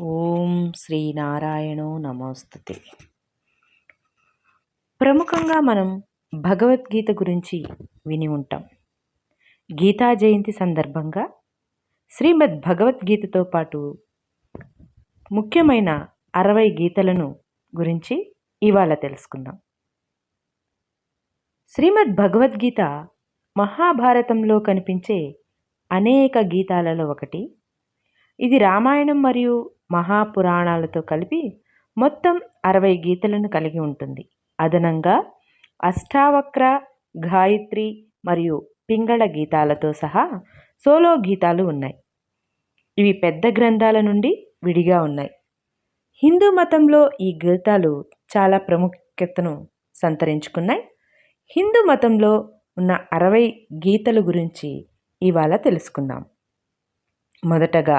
ఓం శ్రీనారాయణో నమోస్తుతే. ప్రముఖంగా మనం భగవద్గీత గురించి విని ఉంటాం. గీతా జయంతి సందర్భంగా శ్రీమద్ భగవద్గీతతో పాటు ముఖ్యమైన అరవై గీతలను గురించి ఇవాళ తెలుసుకుందాం. శ్రీమద్ భగవద్గీత మహాభారతంలో కనిపించే అనేక గీతాలలో ఒకటి. ఇది రామాయణం మరియు మహాపురాణాలతో కలిపి మొత్తం అరవై గీతలను కలిగి ఉంటుంది. అదనంగా అష్టావక్ర గాయత్రి మరియు పింగళ గీతాలతో సహా సోలో గీతాలు ఉన్నాయి. ఇవి పెద్ద గ్రంథాల నుండి విడిగా ఉన్నాయి. హిందూ మతంలో ఈ గీతాలు చాలా ప్రాముఖ్యతను సంతరించుకున్నాయి. హిందూ మతంలో ఉన్న అరవై గీతల గురించి ఇవాళ తెలుసుకుందాం. మొదటగా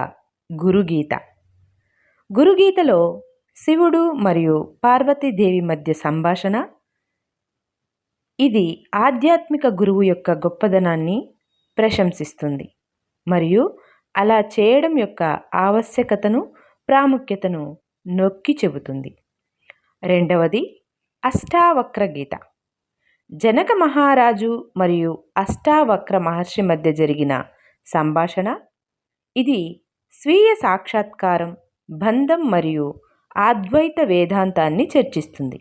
గురుగీత. గురుగీతలో శివుడు మరియు పార్వతీదేవి మధ్య సంభాషణ. ఇది ఆధ్యాత్మిక గురువు యొక్క గొప్పదనాన్ని ప్రశంసిస్తుంది మరియు అలా చేయడం యొక్క ఆవశ్యకతను ప్రాముఖ్యతను నొక్కి చెబుతుంది. రెండవది అష్టావక్ర గీత. జనక మహారాజు మరియు అష్టావక్ర మహర్షి మధ్య జరిగిన సంభాషణ. ఇది స్వీయ సాక్షాత్కారం బంధం మరియు అద్వైత వేదాంతాన్ని చర్చిస్తుంది.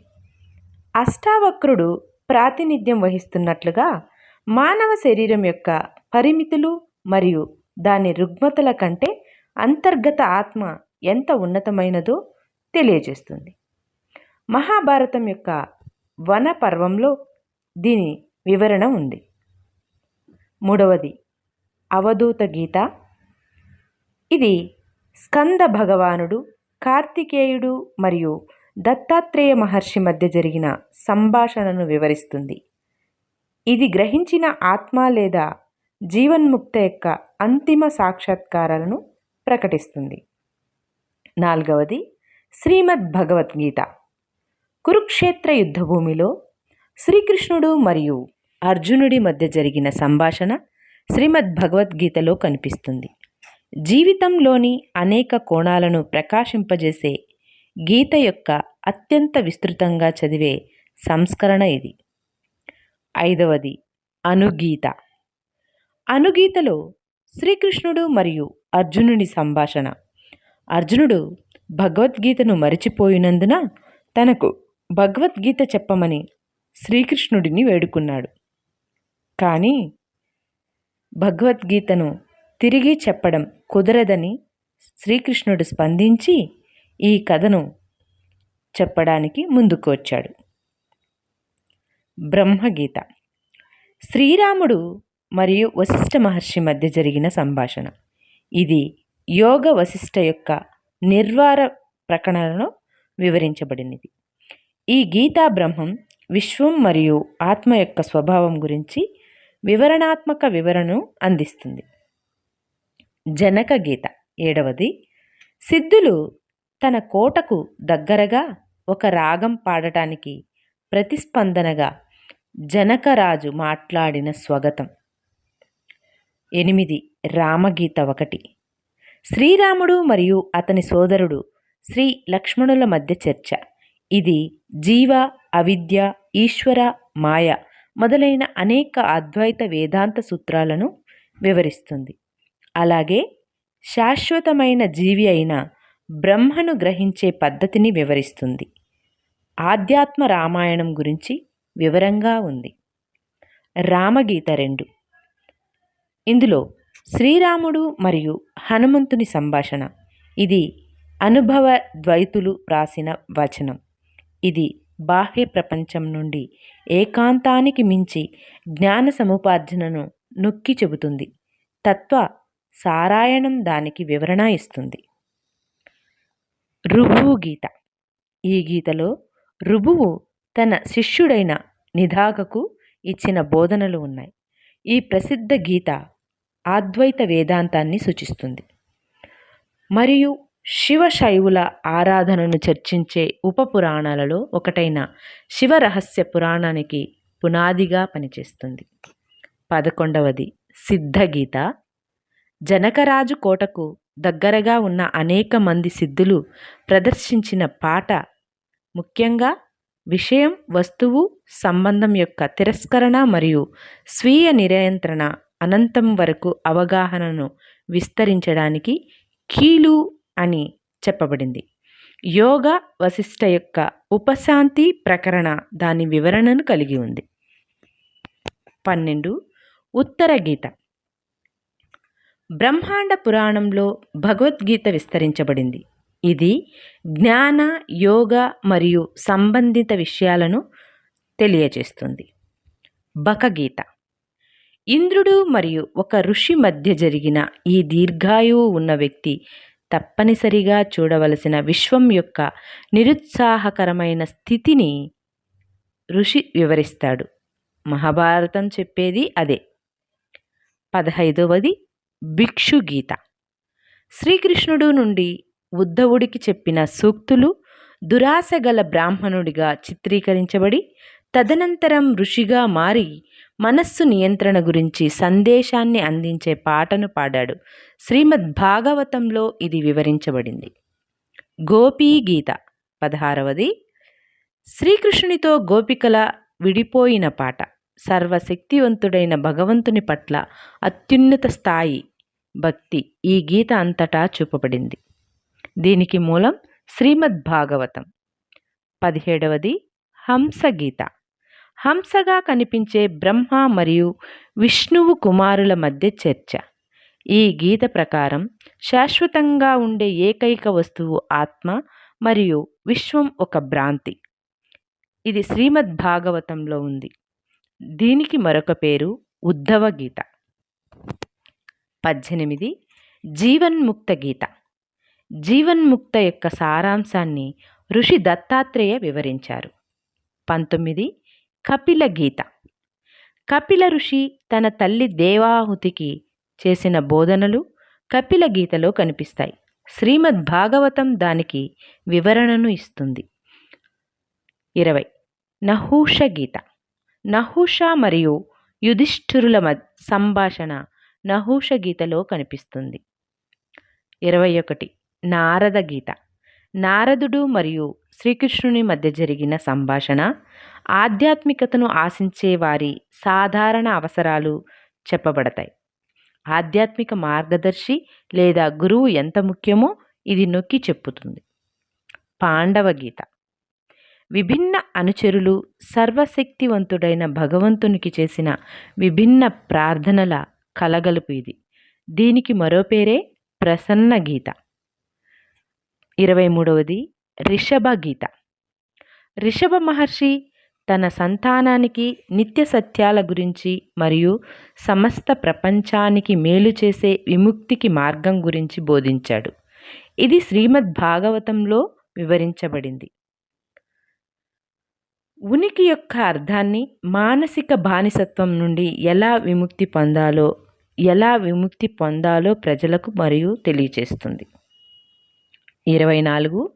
అష్టావక్రుడు ప్రాతినిధ్యం వహిస్తున్నట్లుగా మానవ శరీరం యొక్క పరిమితులు మరియు దాని రుగ్మతల కంటే అంతర్గత ఆత్మ ఎంత ఉన్నతమైనదో తెలియజేస్తుంది. మహాభారతం యొక్క వన పర్వంలో దీని వివరణ ఉంది. మూడవది అవధూత గీత. ఇది స్కంద భగవానుడు కార్తికేయుడు మరియు దత్తాత్రేయ మహర్షి మధ్య జరిగిన సంభాషణను వివరిస్తుంది. ఇది గ్రహించిన ఆత్మ లేదా జీవన్ముక్త యొక్క అంతిమ సాక్షాత్కారాలను ప్రకటిస్తుంది. నాలుగవది శ్రీమద్ భగవద్గీత కురుక్షేత్ర యుద్ధభూమిలో శ్రీకృష్ణుడు మరియు అర్జునుడి మధ్య జరిగిన సంభాషణ శ్రీమద్ భగవద్గీతలో కనిపిస్తుంది. జీవితంలోని అనేక కోణాలను ప్రకాశింపజేసే గీత యొక్క అత్యంత విస్తృతంగా చదివే సంస్కరణ ఇది. ఐదవది అనుగీత. అనుగీతలో శ్రీకృష్ణుడు మరియు అర్జునుడి సంభాషణ. అర్జునుడు భగవద్గీతను మరిచిపోయినందున తనకు భగవద్గీత చెప్పమని శ్రీకృష్ణుడిని వేడుకున్నాడు. కానీ భగవద్గీతను తిరిగి చెప్పడం కుదరదని శ్రీకృష్ణుడు స్పందించి ఈ కథను చెప్పడానికి ముందుకు వచ్చాడు. బ్రహ్మగీత. శ్రీరాముడు మరియు వశిష్ఠ మహర్షి మధ్య జరిగిన సంభాషణ. ఇది యోగ వశిష్ఠ యొక్క నిర్వార ప్రకటనలో వివరించబడినది. ఈ గీతా బ్రహ్మం విశ్వం మరియు ఆత్మ యొక్క స్వభావం గురించి వివరణాత్మక వివరణను అందిస్తుంది. జనక గీత ఏడవది. సిద్ధులు తన కోటకు దగ్గరగా ఒక రాగం పాడటానికి ప్రతిస్పందనగా జనకరాజు మాట్లాడిన స్వగతం. ఎనిమిది రామగీత ఒకటి. శ్రీరాముడు మరియు అతని సోదరుడు శ్రీ లక్ష్మణుల మధ్య చర్చ. ఇది జీవ అవిద్య ఈశ్వర మాయ మొదలైన అనేక అద్వైత వేదాంత సూత్రాలను వివరిస్తుంది. అలాగే శాశ్వతమైన జీవి అయిన బ్రహ్మను గ్రహించే పద్ధతిని వివరిస్తుంది. ఆధ్యాత్మ రామాయణం గురించి వివరంగా ఉంది. రామగీత రెండు. ఇందులో శ్రీరాముడు మరియు హనుమంతుని సంభాషణ. ఇది అనుభవ ద్వైతులు రాసిన వచనం. ఇది బాహ్య ప్రపంచం నుండి ఏకాంతానికి మించి జ్ఞాన సముపార్జనను నొక్కి చెబుతుంది. తత్వ సారాయణం దానికి వివరణ ఇస్తుంది. రుభు గీత. ఈ గీతలో రుభువు తన శిష్యుడైన నిధాకకు ఇచ్చిన బోధనలు ఉన్నాయి. ఈ ప్రసిద్ధ గీత ఆద్వైత వేదాంతాన్ని సూచిస్తుంది. మరియు శివశైవుల ఆరాధనను చర్చించే ఉప పురాణాలలో ఒకటైన శివరహస్య పురాణానికి పునాదిగా పనిచేస్తుంది. పదకొండవది సిద్ధగీత జనకరాజు కోటకు దగ్గరగా ఉన్న అనేక మంది సిద్ధులు ప్రదర్శించిన పాట ముఖ్యంగా విషయం వస్తువు సంబంధం యొక్క తిరస్కరణ మరియు స్వీయ నియంత్రణ అనంతం వరకు అవగాహనను విస్తరించడానికి కీలు అని చెప్పబడింది. యోగ వశిష్ట యొక్క ఉపశాంతి ప్రకరణ దాని వివరణను కలిగి ఉంది. పన్నెండు. ఉత్తర గీత. బ్రహ్మాండ పురాణంలో భగవద్గీత విస్తరించబడింది. ఇది జ్ఞాన యోగ మరియు సంబంధిత విషయాలను తెలియజేస్తుంది. బకగీత ఇంద్రుడు మరియు ఒక ఋషి మధ్య జరిగిన ఈ దీర్ఘాయువు ఉన్న వ్యక్తి తప్పనిసరిగా చూడవలసిన విశ్వం యొక్క నిరుత్సాహకరమైన స్థితిని ఋషి వివరిస్తాడు. మహాభారతం చెప్పేది అదే. పదహైదవది భిక్షు గీత శ్రీకృష్ణుడు నుండి ఉద్ధవుడికి చెప్పిన సూక్తులు దురాశ గల బ్రాహ్మణుడిగా చిత్రీకరించబడి తదనంతరం ఋషిగా మారి మనస్సు నియంత్రణ గురించి సందేశాన్ని అందించే పాటను పాడాడు. శ్రీమద్ భాగవతంలో ఇది వివరించబడింది. గోపీ గీత పదహారవది. శ్రీకృష్ణునితో గోపికల విడిపోయిన పాట. సర్వశక్తివంతుడైన భగవంతుని పట్ల అత్యున్నత స్థాయి భక్తి ఈ గీత అంతటా చూపబడింది. దీనికి మూలం శ్రీమద్ భాగవతం పదిహేడవది హంసగీత. హంసగా కనిపించే బ్రహ్మ మరియు విష్ణువు కుమారుల మధ్య చర్చ. ఈ గీత ప్రకారం శాశ్వతంగా ఉండే ఏకైక వస్తువు ఆత్మ మరియు విశ్వం ఒక భ్రాంతి. ఇది శ్రీమద్ భాగవతంలో ఉంది. దీనికి మరొక పేరు ఉద్ధవ గీత. పద్దెనిమిది. జీవన్ముక్త గీత. జీవన్ముక్త యొక్క సారాంశాన్ని ఋషి దత్తాత్రేయ వివరించారు. పంతొమ్మిది. కపిల గీత. కపిల ఋషి తన తల్లి దేవాహుతికి చేసిన బోధనలు కపిల గీతలో కనిపిస్తాయి. శ్రీమద్ భాగవతం దానికి వివరణను ఇస్తుంది. ఇరవై. నహూష గీత. నహూష మరియు యుధిష్ఠిరుల సంభాషణ నహూష గీతలో కనిపిస్తుంది. ఇరవై ఒకటి నారద గీత. నారదుడు మరియు శ్రీకృష్ణుని మధ్య జరిగిన సంభాషణ ఆధ్యాత్మికతను ఆశించే వారి సాధారణ అవసరాలు చెప్పబడతాయి. ఆధ్యాత్మిక మార్గదర్శి లేదా గురువు ఎంత ముఖ్యమో ఇది నొక్కి చెప్పుతుంది. పాండవ గీత. విభిన్న అనుచరులు సర్వశక్తివంతుడైన భగవంతునికి చేసిన విభిన్న ప్రార్థనల కలగలుపు ఇది. దీనికి మరో పేరే ప్రసన్న గీత. ఇరవై మూడవది రిషభ గీత. రిషభ మహర్షి తన సంతానానికి నిత్య సత్యాల గురించి మరియు సమస్త ప్రపంచానికి మేలు చేసే విముక్తికి మార్గం గురించి బోధించాడు. ఇది శ్రీమద్ భాగవతంలో వివరించబడింది. ఉనికి యొక్క అర్థాన్ని మానసిక బానిసత్వం నుండి ఎలా విముక్తి పొందాలో ఎలా విముక్తి పొందాలో ప్రజలకు మరియు తెలియచేస్తుంది. ఇరవై నాలుగు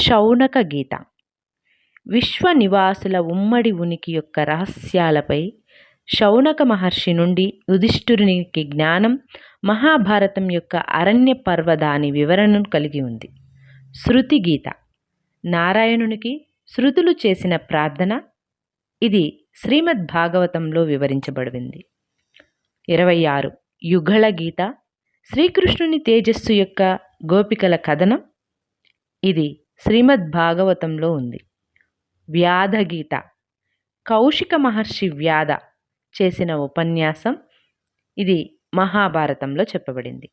శౌనక గీత. విశ్వ నివాసుల ఉమ్మడి ఉనికి యొక్క రహస్యాలపై శౌనక మహర్షి నుండి యుధిష్ఠురునికి జ్ఞానం మహాభారతం యొక్క అరణ్య పర్వ దాని వివరణను కలిగి ఉంది. శృతి గీత. నారాయణునికి శృతులు చేసిన ప్రార్థన ఇది శ్రీమద్భాగవతంలో వివరించబడింది ఇరవై ఆరు. యుగళ గీత. శ్రీకృష్ణుని తేజస్సు యొక్క గోపికల కథనం. ఇది శ్రీమద్ భాగవతంలో ఉంది. వ్యాధ గీత. కౌశిక మహర్షి వ్యాధ చేసిన ఉపన్యాసం ఇది మహాభారతంలో చెప్పబడింది.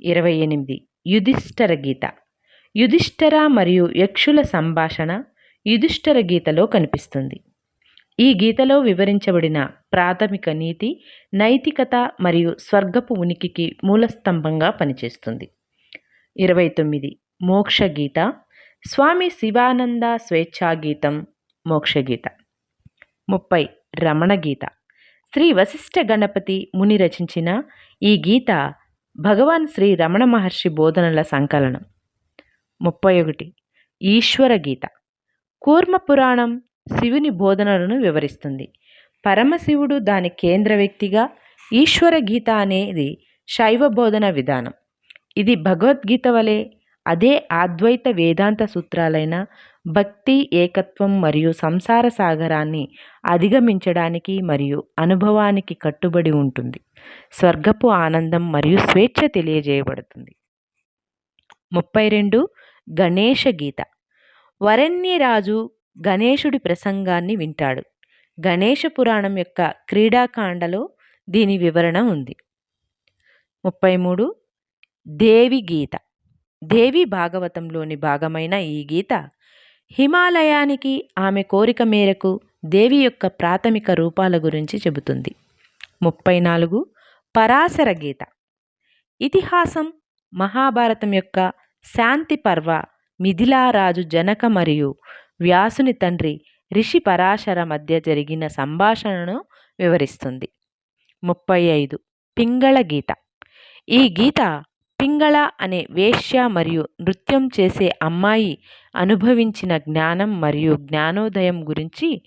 ఇరవై ఎనిమిది. యుధిష్ఠర గీత. యుధిష్ఠర మరియు యక్షుల సంభాషణ యుధిష్ఠర గీతలో కనిపిస్తుంది. ఈ గీతలో వివరించబడిన ప్రాథమిక నీతి నైతికత మరియు స్వర్గపు ఉనికికి మూలస్తంభంగా పనిచేస్తుంది. ఇరవై తొమ్మిది. మోక్షగీత స్వామి శివానంద స్వేచ్ఛాగీతం మోక్షగీత ముప్పై. రమణగీత శ్రీ వశిష్ఠ గణపతి ముని రచించిన ఈ గీత భగవాన్ శ్రీ రమణ మహర్షి బోధనల సంకలనం. ముప్పై ఒకటి. ఈశ్వర గీత. కూర్మ పురాణం శివుని బోధనలను వివరిస్తుంది. పరమశివుడు దాని కేంద్ర వ్యక్తిగా ఈశ్వర గీత అనేది శైవ బోధన విధానం. ఇది భగవద్గీత వలె అదే అద్వైత వేదాంత సూత్రాలైన భక్తి ఏకత్వం మరియు సంసార సాగరాన్ని అధిగమించడానికి మరియు అనుభవానికి కట్టుబడి ఉంటుంది. స్వర్గపు ఆనందం మరియు స్వేచ్ఛ తెలియజేయబడుతుంది. ముప్పై రెండు గణేష గీత. వరణ్యరాజు గణేశుడి ప్రసంగాన్ని వింటాడు. గణేష పురాణం యొక్క క్రీడాకాండలో దీని వివరణ ఉంది. ముప్పై మూడు. దేవి గీత. దేవి భాగవతంలోని భాగమైన ఈ గీత హిమాలయానికి ఆమె కోరిక మేరకు దేవి యొక్క ప్రాథమిక రూపాల గురించి చెబుతుంది. ముప్పై నాలుగు. పరాశర గీత. ఇతిహాసం మహాభారతం యొక్క శాంతి పర్వ మిథిలారాజు జనక మరియు వ్యాసుని తండ్రి రిషి పరాశర మధ్య జరిగిన సంభాషణను వివరిస్తుంది. ముప్పై ఐదు. పింగళ గీత. ఈ గీత పింగళ అనే వేశ్య మరియు నృత్యం చేసే అమ్మాయి అనుభవించిన జ్ఞానం మరియు జ్ఞానోదయం గురించి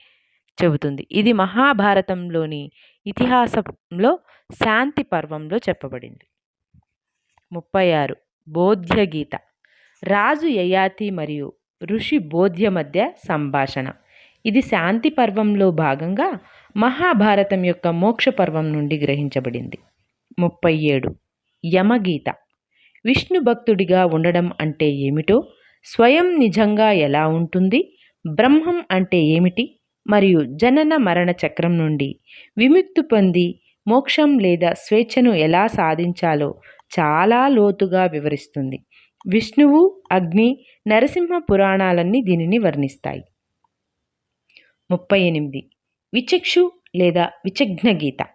చెబుతుంది. ఇది మహాభారతంలోని ఇతిహాసంలో శాంతి పర్వంలో చెప్పబడింది. ముప్పై ఆరు. బోధ్య గీత. రాజు యయాతి మరియు ఋషి బోధ్య మధ్య సంభాషణ. ఇది శాంతి పర్వంలో భాగంగా మహాభారతం యొక్క మోక్ష పర్వం నుండి గ్రహించబడింది. ముప్పై ఏడు యమగీత. విష్ణు భక్తుడిగా ఉండడం అంటే ఏమిటో స్వయం నిజంగా ఎలా ఉంటుంది బ్రహ్మం అంటే ఏమిటి మరియు జనన మరణ చక్రం నుండి విముక్తి పొంది మోక్షం లేదా స్వేచ్ఛను ఎలా సాధించాలో చాలా లోతుగా వివరిస్తుంది. విష్ణువు అగ్ని నరసింహ పురాణాలన్నీ దీనిని వర్ణిస్తాయి. ముప్పై ఎనిమిది. విచక్షు లేదా విచజ్ఞ గీత.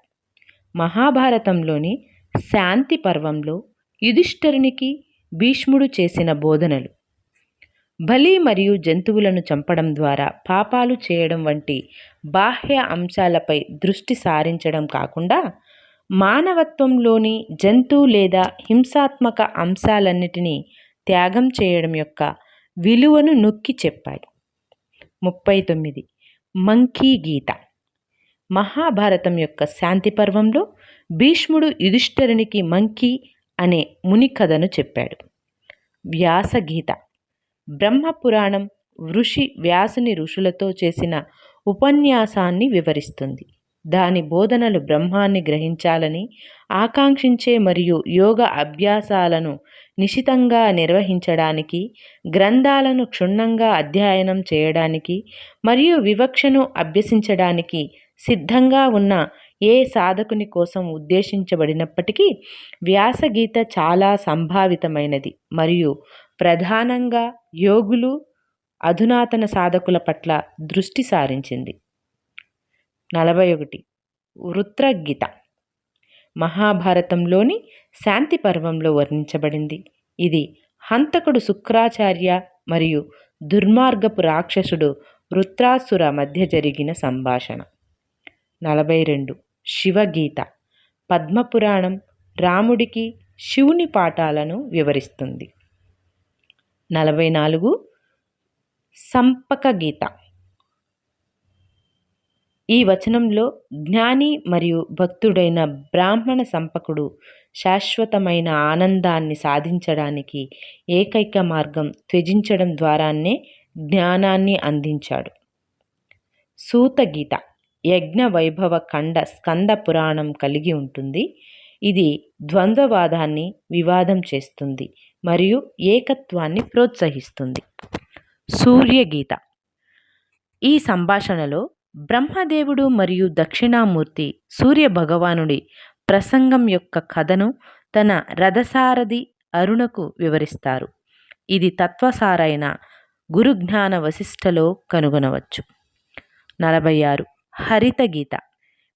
మహాభారతంలోని శాంతి పర్వంలో యుధిష్ఠరునికి భీష్ముడు చేసిన బోధనలు. బలి మరియు జంతువులను చంపడం ద్వారా పాపాలు చేయడం వంటి బాహ్య అంశాలపై దృష్టి సారించడం కాకుండా మానవత్వంలోని జంతు లేదా హింసాత్మక అంశాలన్నిటినీ త్యాగం చేయడం యొక్క విలువను నొక్కి చెప్పాయి ముప్పై తొమ్మిది. మంకీ గీత. మహాభారతం యొక్క శాంతి పర్వంలో భీష్ముడు యుధిష్ఠరునికి మంకీ అనే ముని కథను చెప్పాడు. వ్యాసగీత బ్రహ్మపురాణం ఋషి వ్యాసుని ఋషులతో చేసిన ఉపన్యాసాన్ని వివరిస్తుంది. దాని బోధనలు బ్రహ్మాన్ని గ్రహించాలని ఆకాంక్షించే మరియు యోగ అభ్యాసాలను నిశితంగా నిర్వహించడానికి గ్రంథాలను క్షుణ్ణంగా అధ్యయనం చేయడానికి మరియు వివక్షను అభ్యసించడానికి సిద్ధంగా ఉన్న ఏ సాధకుని కోసం ఉద్దేశించబడినప్పటికీ వ్యాసగీత చాలా సంభావితమైనది మరియు ప్రధానంగా యోగులు అధునాతన సాధకుల పట్ల దృష్టి సారించింది. నలభై ఒకటి వృత్రగీత. మహాభారతంలోని శాంతి పర్వంలో వర్ణించబడింది. ఇది హంతకుడు శుక్రాచార్య మరియు దుర్మార్గపు రాక్షసుడు వృత్రాసుర మధ్య జరిగిన సంభాషణ. నలభై రెండు శివగీత. పద్మపురాణం రాముడికి శివుని పాఠాలను వివరిస్తుంది. నలభై నాలుగు సంపక గీత ఈ వచనంలో జ్ఞాని మరియు భక్తుడైన బ్రాహ్మణ సంపకుడు శాశ్వతమైన ఆనందాన్ని సాధించడానికి ఏకైక మార్గం త్యజించడం ద్వారానే జ్ఞానాన్ని అందించాడు. సూతగీత యజ్ఞ వైభవ ఖండ స్కంద పురాణం కలిగి ఉంటుంది. ఇది ద్వంద్వవాదాన్ని వివాదం చేస్తుంది మరియు ఏకత్వాన్ని ప్రోత్సహిస్తుంది. సూర్యగీత ఈ సంభాషణలో బ్రహ్మదేవుడు మరియు దక్షిణామూర్తి సూర్య భగవానుడి ప్రసంగం యొక్క కథను తన రథసారథి అరుణకు వివరిస్తారు. ఇది తత్వసారైన గురుజ్ఞాన వశిష్టలో కనుగొనవచ్చు. నలభై ఆరు హరిత గీత.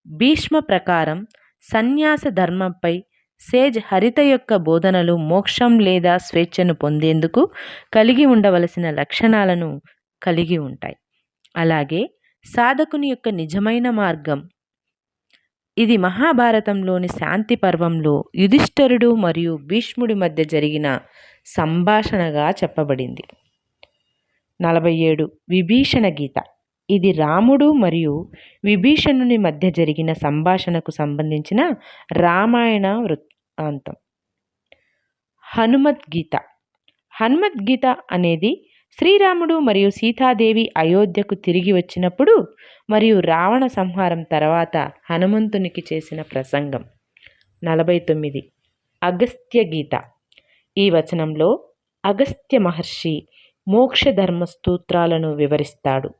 భీష్మ ప్రకారం సన్యాస ధర్మంపై సేజ్ హరిత యొక్క బోధనలు మోక్షం లేదా స్వేచ్ఛను పొందేందుకు కలిగి ఉండవలసిన లక్షణాలను కలిగి ఉంటాయి. అలాగే సాధకుని యొక్క నిజమైన మార్గం. ఇది మహాభారతంలోని శాంతి పర్వంలో యుధిష్ఠరుడు మరియు భీష్ముడి మధ్య జరిగిన సంభాషణగా చెప్పబడింది. నలభై ఏడు. విభీషణ గీత. ఇది రాముడు మరియు విభీషణుని మధ్య జరిగిన సంభాషణకు సంబంధించిన రామాయణ వృత్తాంతం. హనుమద్గీత. హనుమద్గీత అనేది శ్రీరాముడు మరియు సీతాదేవి అయోధ్యకు తిరిగి వచ్చినప్పుడు మరియు రావణ సంహారం తర్వాత హనుమంతునికి చేసిన ప్రసంగం. నలభై తొమ్మిది. అగస్త్య గీత. ఈ వచనంలో అగస్త్య మహర్షి మోక్షధర్మ స్తోత్రాలను వివరిస్తాడు.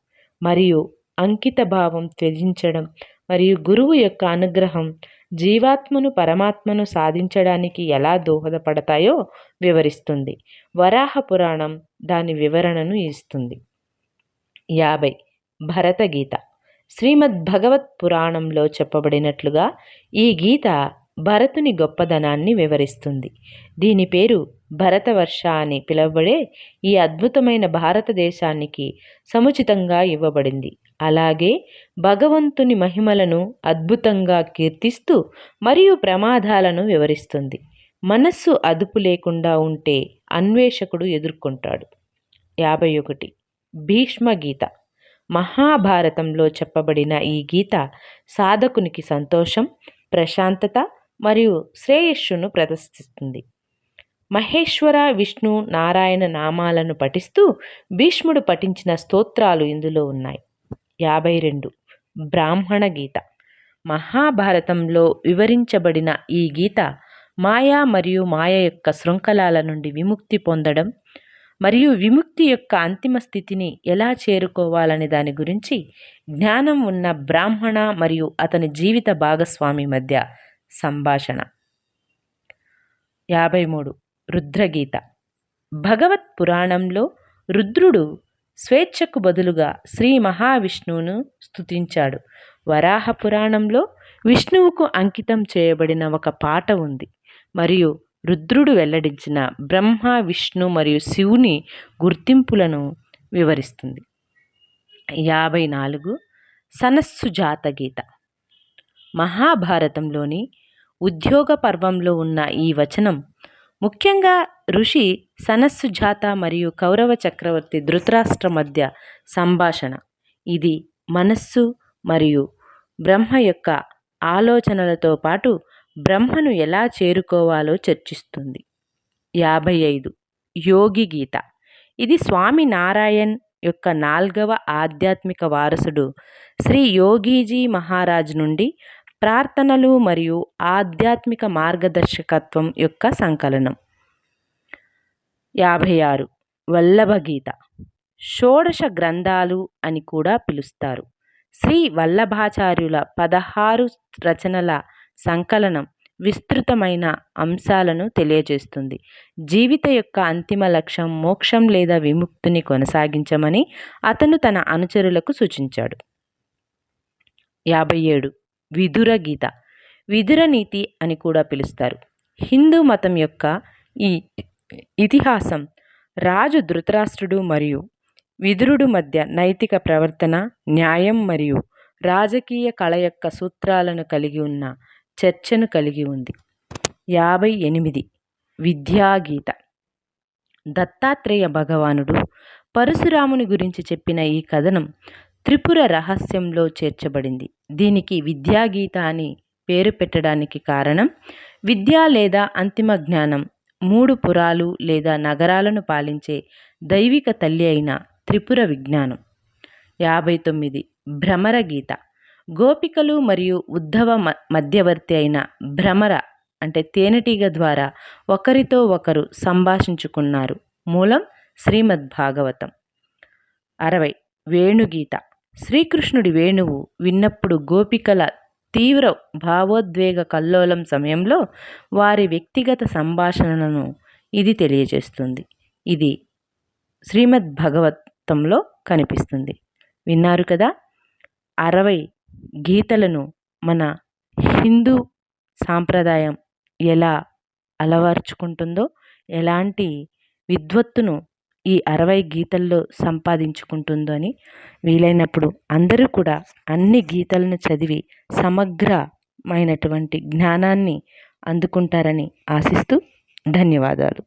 మరియు అంకిత భావం త్యజించడం మరియు గురువు యొక్క అనుగ్రహం జీవాత్మను పరమాత్మను సాధించడానికి ఎలా దోహదపడతాయో వివరిస్తుంది. వరాహ పురాణం దాని వివరణను ఇస్తుంది. యాభై. భరతగీత. శ్రీమద్ భగవత్ పురాణంలో చెప్పబడినట్లుగా ఈ గీత భరతుని గొప్పదనాన్ని వివరిస్తుంది. దీని పేరు భరతవర్ష అని పిలువబడే ఈ అద్భుతమైన భారతదేశానికి సముచితంగా ఇవ్వబడింది. అలాగే భగవంతుని మహిమలను అద్భుతంగా కీర్తిస్తూ మరియు ప్రమాదాలను వివరిస్తుంది. మనస్సు అదుపు లేకుండా ఉంటే అన్వేషకుడు ఎదుర్కొంటాడు. యాభై ఒకటి. భీష్మ గీత మహాభారతంలో చెప్పబడిన ఈ గీత సాధకునికి సంతోషం ప్రశాంతత మరియు శ్రేయస్సును ప్రదర్శిస్తుంది. మహేశ్వర విష్ణు నారాయణ నామాలను పఠిస్తూ భీష్ముడు పఠించిన స్తోత్రాలు ఇందులో ఉన్నాయి. యాభై రెండు. బ్రాహ్మణ గీత. మహాభారతంలో వివరించబడిన ఈ గీత మాయా మరియు మాయ యొక్క శృంఖలాల నుండి విముక్తి పొందడం మరియు విముక్తి యొక్క అంతిమ స్థితిని ఎలా చేరుకోవాలనే దాని గురించి జ్ఞానం ఉన్న బ్రాహ్మణ మరియు అతని జీవిత భాగస్వామి మధ్య సంభాషణ. యాభై మూడు. రుద్రగీత. భగవత్ పురాణంలో రుద్రుడు స్వేచ్ఛకు బదులుగా శ్రీ మహావిష్ణువును స్తుతించాడు. వరాహ పురాణంలో విష్ణువుకు అంకితం చేయబడిన ఒక పాట ఉంది. మరియు రుద్రుడు వెల్లడించిన బ్రహ్మ విష్ణు మరియు శివుని గుర్తింపులను వివరిస్తుంది. యాభై నాలుగు. సనస్సుజాత గీత. మహాభారతంలోని ఉద్యోగ పర్వంలో ఉన్న ఈ వచనం ముఖ్యంగా ఋషి సనస్సుజాత మరియు కౌరవ చక్రవర్తి ధృతరాష్ట్ర మధ్య సంభాషణ. ఇది మనస్సు మరియు బ్రహ్మ యొక్క ఆలోచనలతో పాటు బ్రహ్మను ఎలా చేరుకోవాలో చర్చిస్తుంది. యాభై ఐదు యోగి గీత. ఇది స్వామి నారాయణ్ యొక్క నాల్గవ ఆధ్యాత్మిక వారసుడు శ్రీ యోగీజీ మహారాజ్ నుండి ప్రార్థనలు మరియు ఆధ్యాత్మిక మార్గదర్శకత్వం యొక్క సంకలనం. యాభై ఆరు వల్లభ గీత. షోడశ గ్రంథాలు అని కూడా పిలుస్తారు. శ్రీ వల్లభాచార్యుల పదహారు రచనల సంకలనం విస్తృతమైన అంశాలను తెలియజేస్తుంది. జీవిత యొక్క అంతిమ లక్ష్యం మోక్షం లేదా విముక్తిని కొనసాగించమని అతను తన అనుచరులకు సూచించాడు. యాభై ఏడు. విదుర గీత. విదుర నీతి అని కూడా పిలుస్తారు. హిందూ మతం యొక్క ఈ ఇతిహాసం రాజు ధృతరాష్ట్రుడు మరియు విదురుడు మధ్య నైతిక ప్రవర్తన న్యాయం మరియు రాజకీయ కళ యొక్క సూత్రాలను కలిగి ఉన్న చర్చను కలిగి ఉంది. యాభై ఎనిమిది. విద్యాగీత. దత్తాత్రేయ భగవానుడు పరశురాముని గురించి చెప్పిన ఈ కథనం త్రిపుర రహస్యంలో చేర్చబడింది. దీనికి విద్యాగీత అని పేరు పెట్టడానికి కారణం విద్య లేదా అంతిమ జ్ఞానం మూడు పురాలు లేదా నగరాలను పాలించే దైవిక తల్లి అయిన త్రిపుర విజ్ఞానం. యాభై తొమ్మిది. భ్రమర గీత గోపికలు మరియు ఉద్ధవ మధ్యవర్తి అయిన భ్రమర అంటే తేనెటీగ ద్వారా ఒకరితో ఒకరు సంభాషించుకున్నారు. మూలం శ్రీమద్ భాగవతం అరవై. వేణుగీత. శ్రీకృష్ణుడి వేణువు విన్నప్పుడు గోపికల తీవ్ర భావోద్వేగ కల్లోలం సమయంలో వారి వ్యక్తిగత సంభాషణలను ఇది తెలియజేస్తుంది. ఇది శ్రీమద్ భగవతంలో కనిపిస్తుంది. విన్నారు కదా? అరవై గీతలను మన హిందూ సాంప్రదాయం ఎలా అలవర్చుకుంటుందో ఎలాంటి విద్వత్తును ఈ అరవై గీతల్లో సంపాదించుకుంటుందో అని వీలైనప్పుడు అందరూ కూడా అన్ని గీతలను చదివి సమగ్రమైనటువంటి జ్ఞానాన్ని అందుకుంటారని ఆశిస్తూ ధన్యవాదాలు.